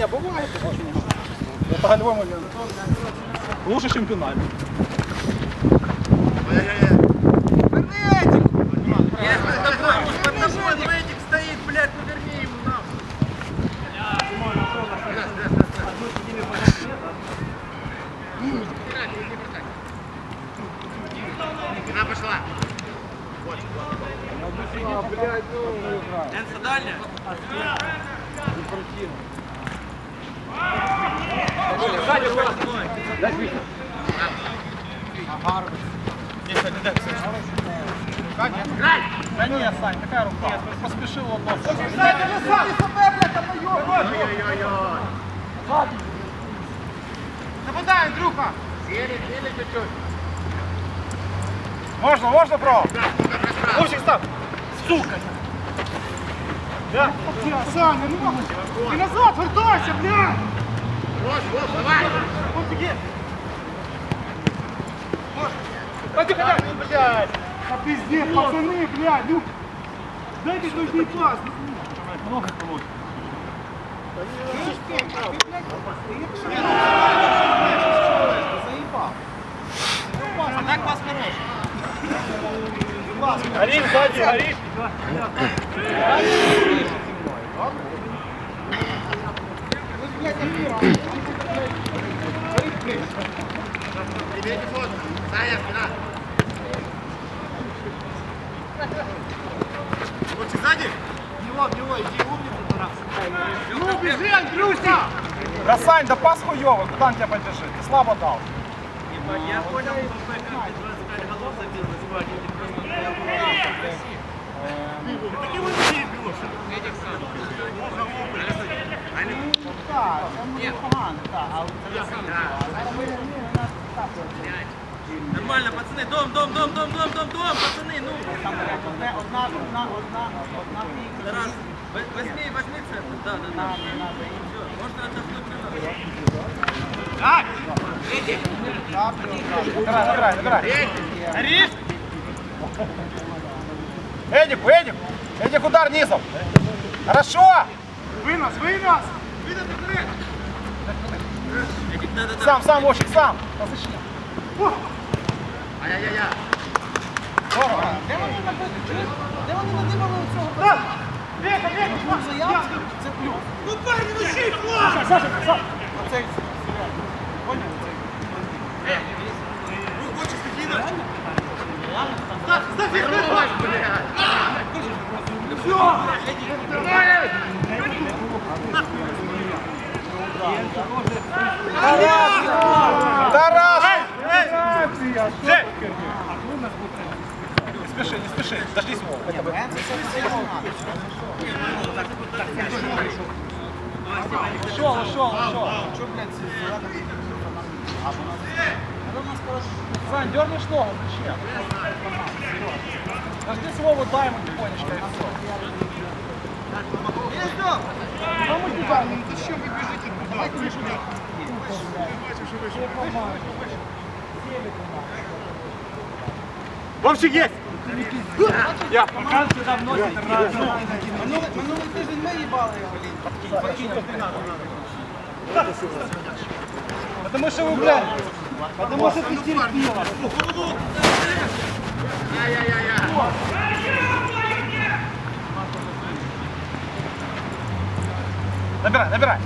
Не, бывает, очень. Это голевой момент. Лучше такой уж под тобой Медик стоит, блядь, ну. Она пошла. Энса дальня. Да не, Сань, такая рука. Поспешил он нос. Ой-ой-ой. Нападай, Андрюха. Сели, сели чуть-чуть. Можно, можно, бро? Лучик став. Сука. Да. Саня, ну ты назад вертайся, блядь. Вот, вот, давай. Пойди, блядь. Блядь. А пиздец, пацаны, блядь, ну. Дайте нужный пас. Много получится. А так пас хороший. Горишь сзади, горишь. Тебе телефон. Саня, спина. Лучик сзади. Ну, бежи, Андрюся. Да, Сань, да пас хуёвый. Куда он тебя поддержит? Ты слабо дал. Я понял, что ты 25 голов забил на свадьбе. Такие вот такие бьешь. Нормально, пацаны, дом, дом, дом, дом, дом, дом, дом, пацаны, ну. Тарас, в- возьми, возьми центр, да, да, да. Можно отдохнуть набирай, набирай. Горишь? Эдик, Эдик. Эдик, удар низом. Хорошо. Вынос, вынос. Сам, сам, Лучик, сам. Ай-яй-яй. Здорово. Де вони набили? Де вони надибали цього Века, века, заявки? Це плюс. Ну парень, ну щит, хлоп! Саша, Саша. Тарас! Жень! Не спеши, не спеши. Дождись его. хотя бы. Ушел, ушел, ушел. Що, блядь? Сань, дернешь ногу, зачем? Вову, дай ему тихонечко и все. Кому тебя? Ну зачем вы бежите туда? Ты что? Вовчик есть! Я. Минулий, минулий тиждень ми їбали його лінь. Потому что вы, блядь, потому что ты терпила. Набирай, набирай.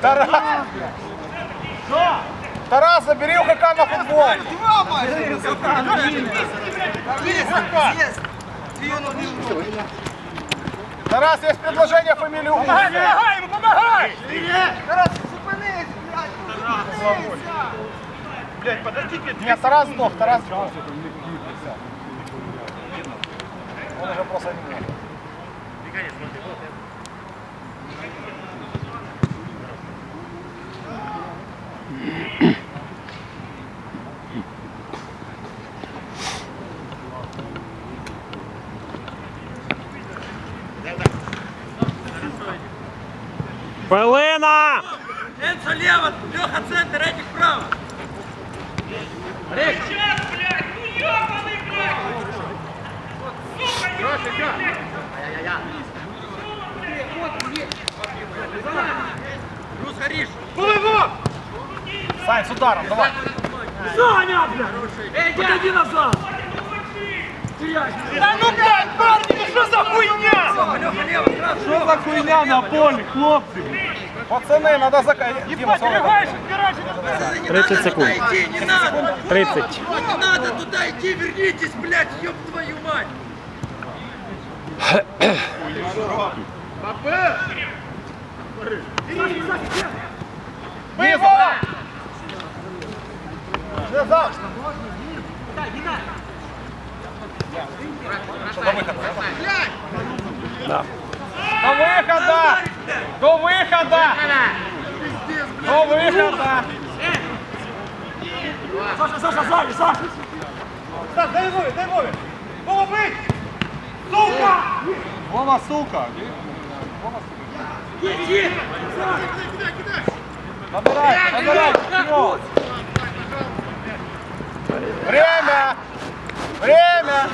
Тарас! Тарас, забери у ХК на футбол! Тарас, есть предложение фамилию. Помогай, помогай ему, помогай! Тарас, зупинись, блядь! Блять, подождите. Нет, Тарас сдох, Тарас сдох. Он уже просто не может. Левица лево, Леха центр, Эдик право. Олег! Сейчас, блядь, ну ёбаный, блядь! Сука, не блядь! Ай-яй-яй! Вот, есть! Плюс Хариш! Плыву! Сань, с ударом, давай! Саня, блядь! Подойди назад! Да ну, блядь, парни, ну что за хуйня? Что за хуйня на поле, хлопцы? Пацаны, надо закать. Дима, Дергаешь, отбираешь, это 30 секунд. Идти, не надо! 30. Не надо туда идти, вернитесь, блядь, ёб твою мать! Вызов! Назад! Что, до выхода? Да. До выхода! До выхода! До выхода! Саша, Саша, Саша, Саша! Стас, дай Вове, дай Вове! Вова, быть! Сука! Вова, сука! Вова, сука! Иди! Кидай, кидай! Набирай, набирай! Время! Время!